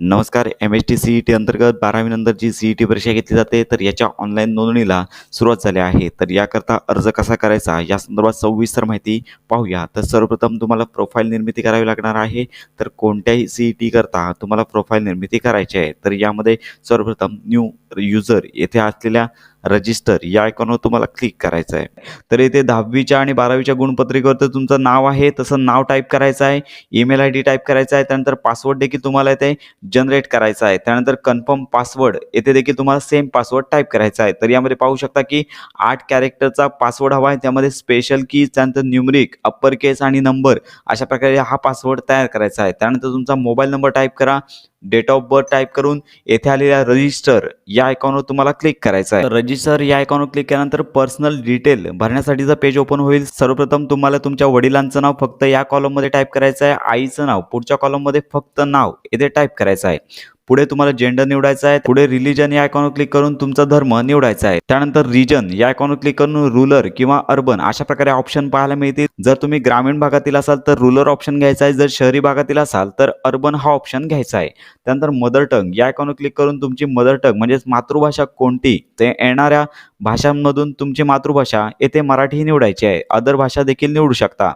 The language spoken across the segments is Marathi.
नमस्कार M S T C E T अंतर्गत बारावीनंतरची सी ई टी परीक्षा घेतली जाते तर याच्या ऑनलाईन नोंदणीला सुरुवात झाली आहे. तर याकरता अर्ज कसा करायचा? या संदर्भात सविस्तर माहिती पाहूया. तर सर्वप्रथम तुम्हाला प्रोफाईल निर्मिती करावी लागणार आहे. तर कोणत्याही सी ई टी करता तुम्हाला प्रोफाईल निर्मिती करायची आहे. तर यामध्ये सर्वप्रथम न्यू युजर येथे असलेल्या रजिस्टर या आयकॉनवर तुम्हाला क्लिक करायचं आहे तर येथे दहावीच्या आणि बारावीच्या गुणपत्रिकेवर तर तुमचं नाव आहे तसं नाव टाईप करायचं आहे ईमेल आय डी टाईप करायचा आहे त्यानंतर पासवर्ड देखील तुम्हाला इथे जनरेट करायचा आहे. त्यानंतर कन्फर्म पासवर्ड येथे देखील तुम्हाला सेम पासवर्ड टाईप करायचा आहे. तर यामध्ये पाहू शकता की आठ कॅरेक्टरचा पासवर्ड हवा आहे त्यामध्ये स्पेशल की त्यानंतर न्यूमरिक अप्पर केस आणि नंबर अशा प्रकारे हा पासवर्ड तयार करायचा आहे. त्यानंतर तुमचा मोबाईल नंबर टाईप करा डेट ऑफ बर्थ टाईप करून येथे आलेल्या रजिस्टर या आयकॉनवर तुम्हाला क्लिक करायचं आहे. रजिस्टर या आयकॉनवर क्लिक केल्यानंतर पर्सनल डिटेल भरण्यासाठीचं पेज ओपन होईल सर्वप्रथम तुम्हाला तुमच्या वडिलांचं नाव फक्त या कॉलममध्ये टाईप करायचं आहे. आईचं नाव पुढच्या कॉलममध्ये फक्त नाव येथे टाईप करायचं आहे. पुढे तुम्हाला जेंडर निवडायचा आहे पुढे रिलीजन या आयकॉनवर क्लिक करून तुमचा धर्म निवडायचा आहे. त्यानंतर रिजन या आयकॉनवर क्लिक करून रुलर किंवा अर्बन अशा प्रकारे ऑप्शन पाहायला मिळतील. जर तुम्ही ग्रामीण भागातील असाल तर रुलर ऑप्शन घ्यायचा आहे. जर शहरी भागातील असाल तर अर्बन हा ऑप्शन घ्यायचा आहे. त्यानंतर मदर टंग या आयकॉनवर क्लिक करून तुमची मदर टंग म्हणजेच मातृभाषा कोणती? ते येणाऱ्या भाषांमधून तुमची मातृभाषा येथे मराठी निवडायची आहे. अदर भाषा देखील निवडू शकता.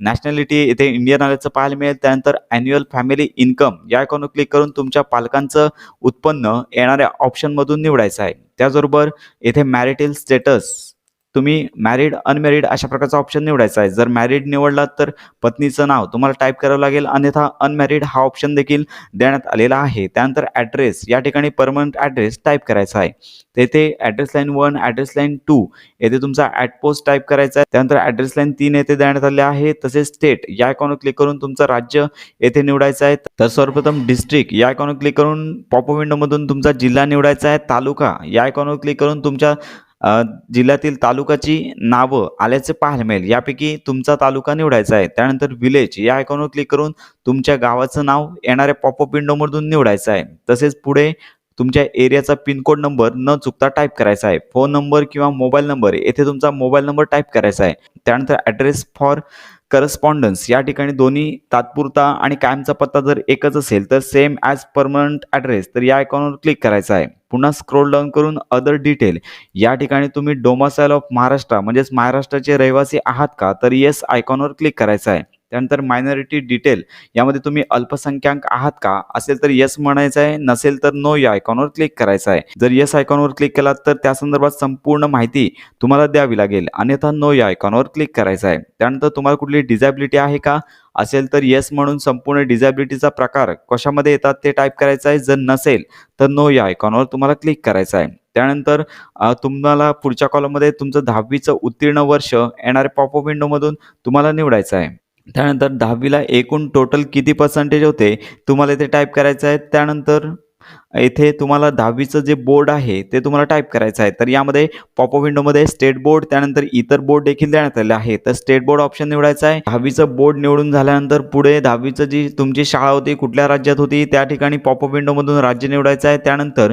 नॅशनॅलिटी इथे इंडियन आल्याचं पाहायला मिळेल. त्यानंतर अॅन्युअल फॅमिली इन्कम या आयकॉनवर क्लिक करून तुमच्या पालकांचं उत्पन्न येणाऱ्या ऑप्शनमधून निवडायचं आहे. त्याचबरोबर येथे मॅरिटल स्टेटस तुम्ही मॅरिड अनमॅरिड अशा प्रकारचा ऑप्शन निवडायचा आहे. जर मॅरिड निवडलात तर पत्नीचं नाव तुम्हाला टाईप करावं लागेल. अन्यथा अनमॅरिड हा ऑप्शन देखील देण्यात आलेला आहे. त्यानंतर ॲड्रेस या ठिकाणी परमनंट ॲड्रेस टाईप करायचा आहे. तेथे address line one address line two येथे तुमचा ॲट पोस्ट टाईप करायचा आहे. त्यानंतर ॲड्रेस लाईन तीन येथे देण्यात आले आहे. तसेच स्टेट या आयकॉनवर क्लिक करून तुमचं राज्य येथे निवडायचं आहे. तर सर्वप्रथम डिस्ट्रिक्ट या आयकॉनवर क्लिक करून पॉप विंडोमधून तुमचा जिल्हा निवडायचा आहे. तालुका या आयकॉनवर क्लिक करून तुमच्या जिल्ह्यातील तालुकाची नावं आल्याचे पाहायला मिळेल. यापैकी तुमचा तालुका निवडायचा आहे. त्यानंतर विलेज या आयकॉनवर क्लिक करून तुमच्या गावाचं नाव येणाऱ्या पॉपअप विंडोमधून निवडायचं आहे. तसेच पुढे तुमच्या एरियाचा पिनकोड नंबर न चुकता टाईप करायचा आहे. फोन नंबर किंवा मोबाईल नंबर येथे तुमचा मोबाईल नंबर टाईप करायचा आहे. त्यानंतर ॲड्रेस फॉर करस्पॉन्डन्स या ठिकाणी दोन्ही तात्पुरता आणि कायमचा पत्ता जर एकच असेल तर सेम ॲज परमनंट ॲड्रेस तर या आयकॉनवर क्लिक करायचा आहे. पुन्हा स्क्रोल डाऊन करून अदर डिटेल या ठिकाणी तुम्ही डोमासाईल ऑफ महाराष्ट्र म्हणजेच महाराष्ट्राचे रहिवासी आहात का? तर येस आयकॉनवर क्लिक करायचं आहे. त्यानंतर मायनॉरिटी डिटेल यामध्ये तुम्ही अल्पसंख्याक आहात का? असेल तर येस म्हणायचं आहे नसेल तर नो या आयकॉनवर क्लिक करायचं आहे. जर येस आयकॉनवर क्लिक केलात तर त्या संदर्भात संपूर्ण माहिती तुम्हाला द्यावी लागेल. अन्यथा नो या आयकॉनवर क्लिक करायचं आहे. त्यानंतर तुम्हाला कुठली डिझॅबिलिटी आहे का? असेल तर येस म्हणून संपूर्ण डिझॅबिलिटीचा प्रकार कशामध्ये येतात ते टाईप करायचं आहे. जर नसेल तर नो या आयकॉनवर तुम्हाला क्लिक करायचं आहे. त्यानंतर तुम्हाला पुढच्या कॉलममध्ये तुमचं दहावीचं उत्तीर्ण वर्ष येणाऱ्या पॉपअप विंडोमधून तुम्हाला निवडायचं आहे. त्यानंतर दहावीला एकूण टोटल किती पर्सेंटेज होते? तुम्हाला इथे टाईप करायचं आहे. त्यानंतर येथे तुम्हाला दहावीचं जे बोर्ड आहे ते तुम्हाला टाईप करायचं आहे. तर यामध्ये पॉपअप विंडोमध्ये स्टेट बोर्ड त्यानंतर इतर बोर्ड देखील देण्यात आले आहे तर स्टेट बोर्ड ऑप्शन निवडायचा आहे. दहावीचं बोर्ड निवडून झाल्यानंतर पुढे दहावीचं जी तुमची शाळा होती कुठल्या राज्यात होती त्या ठिकाणी पॉपअप विंडोमधून राज्य निवडायचं आहे. त्यानंतर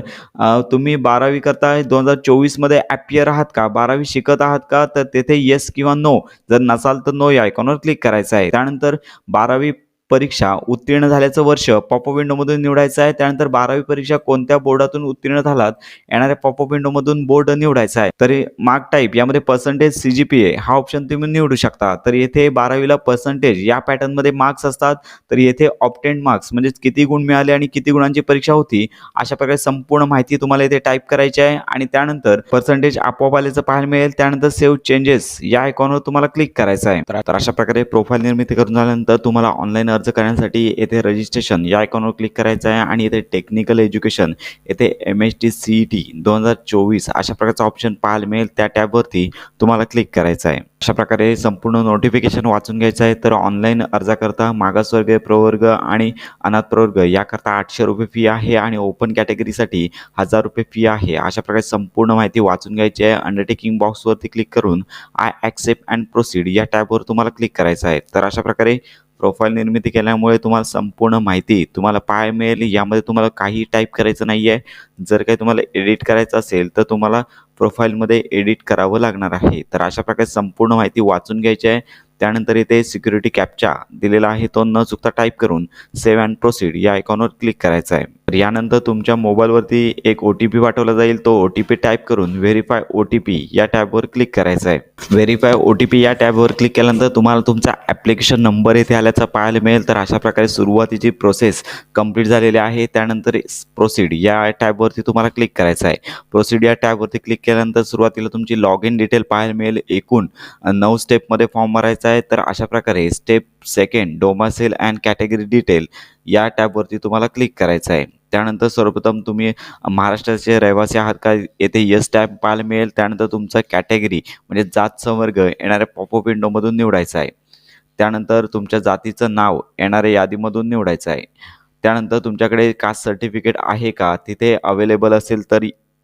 तुम्ही बारावी करताय दोन हजार चोवीसमध्ये ॲपियर आहात का? बारावी शिकत आहात का? तर तेथे येस किंवा नो जर नसाल तर नो या आयकॉनवर क्लिक करायचं आहे. त्यानंतर बारावी परीक्षा उत्तीर्ण झाल्याचं वर्ष पॉपअप विंडोमधून निवडायचं आहे. त्यानंतर बारावी परीक्षा कोणत्या बोर्डातून उत्तीर्ण झालात? येणाऱ्या पॉपअप विंडोमधून बोर्ड निवडायचा आहे. तरी मार्क टाईप यामध्ये percentage C G P A हा ऑप्शन तुम्ही निवडू शकता. तर येथे बारावीला पर्सेंटेज या पॅटर्नमध्ये मार्क्स असतात. तर येथे ऑप्टेंड मार्क्स म्हणजे किती गुण मिळाले आणि किती गुणांची परीक्षा होती अशा प्रकारे संपूर्ण माहिती तुम्हाला इथे टाईप करायची आहे. आणि त्यानंतर पर्सेंटेज आपोआप आल्याचं पाहायला मिळेल. त्यानंतर सेव्ह चेंजेस या आयकॉनवर तुम्हाला क्लिक करायचं आहे. तर- तर अशा प्रकारे प्रोफाईल निर्मिती करून झाल्यानंतर तुम्हाला ऑनलाईन अर्ज करण्यासाठी येथे रजिस्ट्रेशन या आयकॉनवर क्लिक करायचं आहे आणि येथे टेक्निकल एज्युकेशन येथे M H T C E T दोन हजार चोवीस अशा प्रकारचा ऑप्शन पाहायला मिळेल. त्या टॅबवरती तुम्हाला क्लिक करायचं आहे. अशा प्रकारे संपूर्ण नोटिफिकेशन वाचून घ्यायचं आहे. तर ऑनलाईन अर्जाकरता मागासवर्ग प्रवर्ग आणि अनाथ प्रवर्ग याकरता आठशे रुपये फी आहे आणि ओपन कॅटेगरीसाठी हजार रुपये फी आहे. अशा प्रकारे संपूर्ण माहिती वाचून घ्यायची आहे. अंडरटेकिंग बॉक्सवरती क्लिक करून आय ॲक्सेप्ट अँड प्रोसीड या टॅबवर तुम्हाला क्लिक करायचं आहे. तर अशा प्रकारे प्रोफाईल निर्मिती केल्यामुळे तुम्हाला संपूर्ण माहिती तुम्हाला पाहायला मिळेल. यामध्ये तुम्हाला काही टाईप करायचं नाही आहे जर काही तुम्हाला एडिट करायचं असेल तर तुम्हाला प्रोफाईलमध्ये एडिट करावं लागणार आहे. तर अशा प्रकारे संपूर्ण माहिती वाचून घ्यायची आहे. त्यानंतर इथे सिक्युरिटी कॅपचा दिलेला आहे. तो न चुकता टाईप करून सेव्ह अँड प्रोसीड या आयकॉनवर क्लिक करायचा आहे. तर यानंतर तुमच्या मोबाईलवरती एक ओ टी पी पाठवला जाईल. तो ओ टी पी टाईप करून व्हेरीफाय ओ टी पी या टॅबवर क्लिक करायचा आहे व्हेरीफाय ओ टी पी या टॅबवर क्लिक केल्यानंतर तुम्हाला तुमचा ॲप्लिकेशन नंबर येथे आल्याचा पाहायला मिळेल. तर अशा प्रकारे सुरुवातीची प्रोसेस कंप्लीट झालेली आहे. त्यानंतर प्रोसीड या टॅबवरती तुम्हाला क्लिक करायचं आहे प्रोसीड या टॅबवरती क्लिक केल्यानंतर सुरुवातीला तुमची लॉग इन डिटेल पाहायला मिळेल. एकूण नऊ स्टेपमध्ये फॉर्म भरायचा आहे. तर अशा प्रकारे step second domicile and category detail या टॅबवरती तुम्हाला क्लिक करायचं आहे त्यानंतर सर्वप्रथम तुम्ही महाराष्ट्राचे रहिवासी आहात का? येथे यस टॅप पाहायला मिळेल. त्यानंतर तुमचा कॅटेगरी म्हणजे जात संवर्ग येणाऱ्या पॉपअप विंडोमधून निवडायचा आहे. त्यानंतर तुमच्या जातीचं नाव येणाऱ्या यादीमधून निवडायचं आहे. त्यानंतर तुमच्याकडे कास्ट सर्टिफिकेट आहे का? तिथे अवेलेबल असेल तर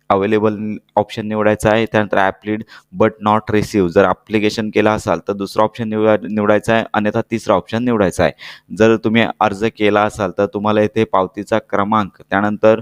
अवेलेबल ऑप्शन निवडायचा आहे. त्यानंतर ॲप्लिड बट नॉट रिसिव्ह जर ॲप्लिकेशन केला असाल तर दुसरा ऑप्शन निवडा निवडायचा आहे. अन्यथा तिसरा ऑप्शन निवडायचा आहे. जर तुम्ही अर्ज केला असाल तर तुम्हाला इथे पावतीचा क्रमांक त्यानंतर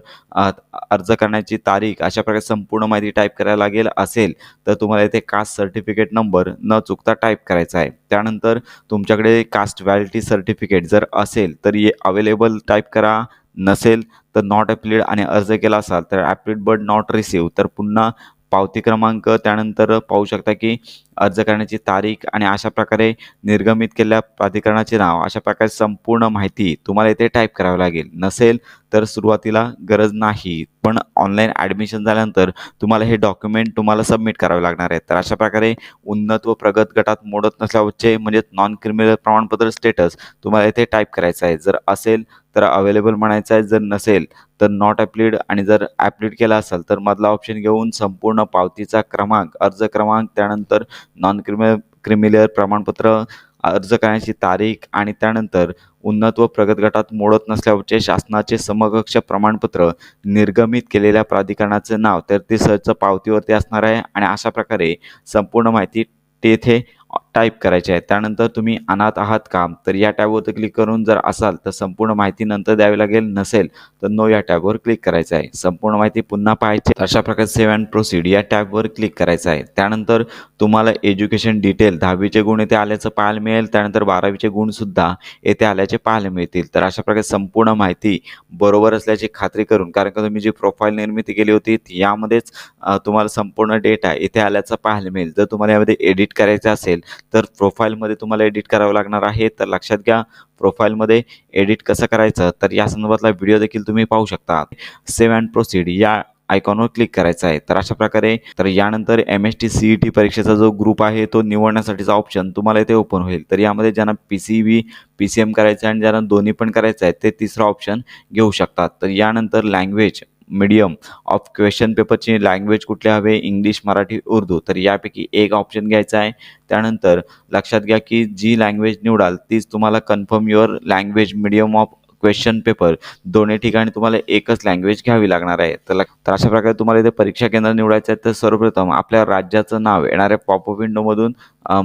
अर्ज करण्याची तारीख अशा प्रकारे संपूर्ण माहिती टाईप करायला लागेल असेल तर तुम्हाला इथे कास्ट सर्टिफिकेट नंबर न चुकता टाईप करायचा आहे. त्यानंतर तुमच्याकडे कास्ट व्हॅलिटी सर्टिफिकेट जर असेल तर ये अवेलेबल टाईप करा. नसेल तर नॉट ॲप्लिड आणि अर्ज केला असाल तर ॲप्लिड बट नॉट रिसिव्ह तर पुन्हा पावती क्रमांक त्यानंतर पाहू शकता की अर्ज करण्याची तारीख आणि अशा प्रकारे निर्गमित केलेल्या प्राधिकरणाचे नाव. अशा प्रकारे संपूर्ण माहिती तुम्हाला इथे टाईप करावी लागेल. नसेल तर सुरुवातीला गरज नाही. पण ऑनलाईन ॲडमिशन झाल्यानंतर तुम्हाला हे डॉक्युमेंट तुम्हाला सबमिट करावे लागणार आहे तर अशा प्रकारे उन्नत व प्रगत गटात मोडत नसल्याचे म्हणजे नॉन क्रिमिनल प्रमाणपत्र स्टेटस तुम्हाला इथे टाईप करायचं आहे. जर असेल तर अवेलेबल म्हणायचं आहे जर नसेल तर नॉट ॲप्लिड आणि जर ॲप्लिड केला असेल तर मधला ऑप्शन घेऊन संपूर्ण पावतीचा क्रमांक अर्ज क्रमांक त्यानंतर नॉन क्रिमि क्रिमिलियर प्रमाणपत्र अर्ज करण्याची तारीख आणि त्यानंतर उन्नत व प्रगत गटात मोडत नसल्याचे शासनाचे समकक्ष प्रमाणपत्र निर्गमित केलेल्या प्राधिकरणाचे नाव तर ते सहज पावतीवरती असणार आहे आणि अशा प्रकारे संपूर्ण माहिती तेथे टाईप करायचे आहे त्यानंतर तुम्ही अनाथ आहात का तर या टॅबवरती क्लिक करून जर असाल तर संपूर्ण माहिती नंतर द्यावी लागेल. नसेल तर नो या टॅबवर क्लिक करायचं आहे. संपूर्ण माहिती पुन्हा पाहायची अशा प्रकारे सेव्ह अँड प्रोसीड या टॅबवर क्लिक करायचं आहे. त्यानंतर तुम्हाला एज्युकेशन डिटेल दहावीचे गुण येथे आल्याचं पाहायला मिळेल. त्यानंतर बारावीचे गुणसुद्धा येथे आल्याचे पाहायला मिळतील. तर अशा प्रकारे संपूर्ण माहिती बरोबर असल्याची खात्री करून कारण का तुम्ही जी प्रोफाईल निर्मिती केली होती यामध्येच तुम्हाला संपूर्ण डेटा येथे आल्याचं पाहायला मिळेल. जर तुम्हाला यामध्ये एडिट करायचं असेल तर प्रोफाईलमध्ये तुम्हाला एडिट करावं लागणार आहे. तर लक्षात घ्या प्रोफाईलमध्ये एडिट कसं करायचं? तर या संदर्भातला व्हिडिओ देखील तुम्ही पाहू शकता. सेव्ह अँड प्रोसीड या आयकॉनवर क्लिक करायचं आहे. तर अशा प्रकारे तर यानंतर M S T C E T परीक्षेचा जो ग्रुप आहे तो निवडण्यासाठीचा ऑप्शन तुम्हाला इथे ओपन होईल. तर यामध्ये ज्यांना P C B P C M करायचं आहे आणि ज्यांना दोन्ही पण करायचं आहे ते तिसरा ऑप्शन घेऊ शकतात. तर यानंतर लँग्वेज मीडियम ऑफ क्वेश्चन पेपरची लँग्वेज कुठले हवे? इंग्लिश मराठी उर्दू. तर यापैकी एक ऑप्शन घ्यायचा आहे. त्यानंतर लक्षात घ्या की जी लँग्वेज निवडाल तीच तुम्हाला confirm your language medium of question paper दोन्ही ठिकाणी तुम्हाला एकच लँग्वेज घ्यावी लागणार आहे. तर तर अशा प्रकारे तुम्हाला इथे परीक्षा केंद्र निवडायचं आहे. तर सर्वप्रथम आपल्या राज्याचं नाव येणाऱ्या पॉपअप विंडोमधून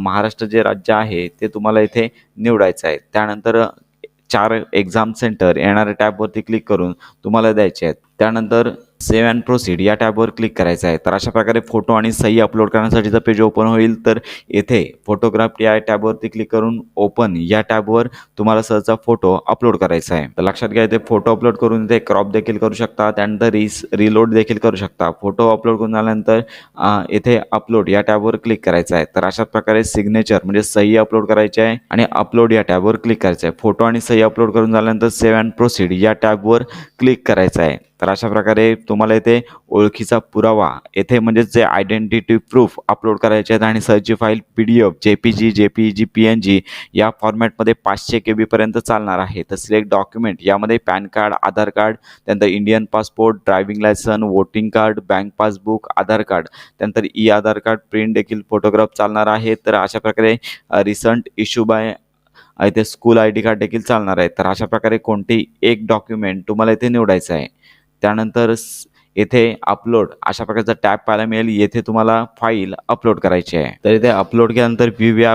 महाराष्ट्र जे राज्य आहे ते तुम्हाला इथे निवडायचं आहे. त्यानंतर चार एक्झाम सेंटर येणाऱ्या टॅबवरती क्लिक करून तुम्हाला द्यायचे आहेत. त्यानंतर सेव्ह अँड प्रोसीड या टॅबवर क्लिक करायचं आहे. तर अशा प्रकारे फोटो आणि सही अपलोड करण्यासाठीचं पेज ओपन होईल तर येथे फोटोग्राफ या टॅबवरती क्लिक करून ओपन या टॅबवर तुम्हाला सहजचा फोटो अपलोड करायचा आहे. तर लक्षात घ्या इथे फोटो अपलोड करून इथे क्रॉप देखील करू शकता त्यानंतर रिस रिलोड देखील करू शकता. फोटो अपलोड करून झाल्यानंतर येथे अपलोड या टॅबवर क्लिक करायचं आहे. तर अशा प्रकारे सिग्नेचर म्हणजे सही अपलोड करायची आहे आणि अपलोड या टॅबवर क्लिक करायचं आहे. फोटो आणि सही अपलोड करून झाल्यानंतर सेव्ह अँड प्रोसीड या टॅबवर क्लिक करायचं आहे. तर अशा प्रकारे तुम्हाला इथे ओळखीचा पुरावा येथे म्हणजेच जे आयडेंटिटी प्रूफ अपलोड करायचे आहेत आणि सहजची file P D F J P G J P G P N G या फॉर्मॅटमध्ये पाचशे के बीपर्यंत चालणार आहे. तर सिलेक्ट डॉक्युमेंट यामध्ये पॅन कार्ड आधार कार्ड त्यानंतर Indian passport driving licence voting card bank passbook Aadhaar card त्यानंतर ई आधार कार्ड प्रिंट देखील फोटोग्राफ चालणार आहे. तर अशा प्रकारे रिसंट इश्यू बाय इथे स्कूल आय डी कार्ड देखील चालणार आहे. तर अशा प्रकारे कोणतेही एक डॉक्युमेंट तुम्हाला इथे निवडायचं आहे. त्यानंतर येथे अपलोड अशा प्रकारचा टॅब पाहायला मिळेल. येथे तुम्हाला फाईल अपलोड करायची आहे. तर इथे अपलोड केल्यानंतर व्ह्यू या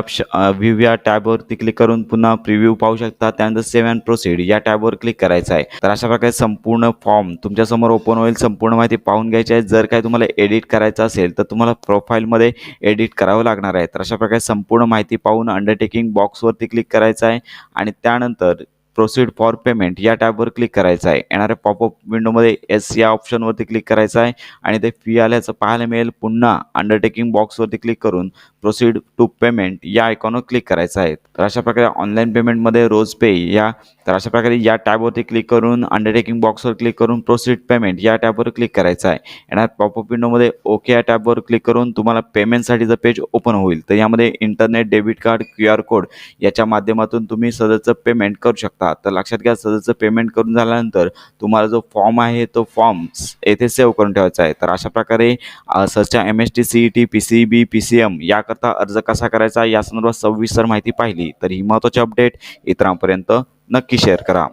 व्ह्यू या टॅबवरती क्लिक करून पुन्हा प्रिव्ह्यू पाहू शकता. त्यानंतर सेव्ह अँड प्रोसीड या टॅबवर क्लिक करायचं आहे. तर अशा प्रकारे संपूर्ण फॉर्म तुमच्यासमोर ओपन होईल. संपूर्ण माहिती पाहून घ्यायची आहे. जर काय तुम्हाला एडिट करायचं असेल तर तुम्हाला प्रोफाईलमध्ये एडिट करावं लागणार आहे. तर अशा प्रकारे संपूर्ण माहिती पाहून अंडरटेकिंग बॉक्सवरती क्लिक करायचं आहे. आणि त्यानंतर प्रोसीड फॉर पेमेंट या टॅबवर क्लिक करायचं आहे. येणाऱ्या पॉपअप विंडोमध्ये एस या ऑप्शनवरती क्लिक करायचं आहे आणि ते फी आल्याचं पाहायला मिळेल. पुन्हा अंडरटेकिंग बॉक्सवरती क्लिक करून प्रोसीड टू पेमेंट या आयकॉनवर क्लिक करायचं आहे. तर अशा प्रकारे ऑनलाईन पेमेंटमध्ये रोज पे या तर अशा प्रकारे या टॅबवरती क्लिक करून अंडरटेकिंग बॉक्सवर क्लिक करून प्रोसीड पेमेंट या टॅबवर क्लिक करायचं आहे. येणार पॉपअप विंडोमध्ये ओके या टॅबवर क्लिक करून तुम्हाला पेमेंटसाठीचं पेज ओपन होईल तर यामध्ये internet debit card Q R code याच्या माध्यमातून तुम्ही सदरचं पेमेंट करू शकता. तर लक्षात घ्या सदरचं पेमेंट करून झाल्यानंतर तुम्हाला जो फॉर्म आहे तो फॉर्म येथे सेव्ह करून ठेवायचा आहे. तर अशा प्रकारे अ, सरच्या M S T C E T P C B P C M याकरता अर्ज कसा करायचा? या संदर्भात सविस्तर माहिती पाहिली. तर ही महत्त्वाची अपडेट इतरांपर्यंत नक्की शेअर करा.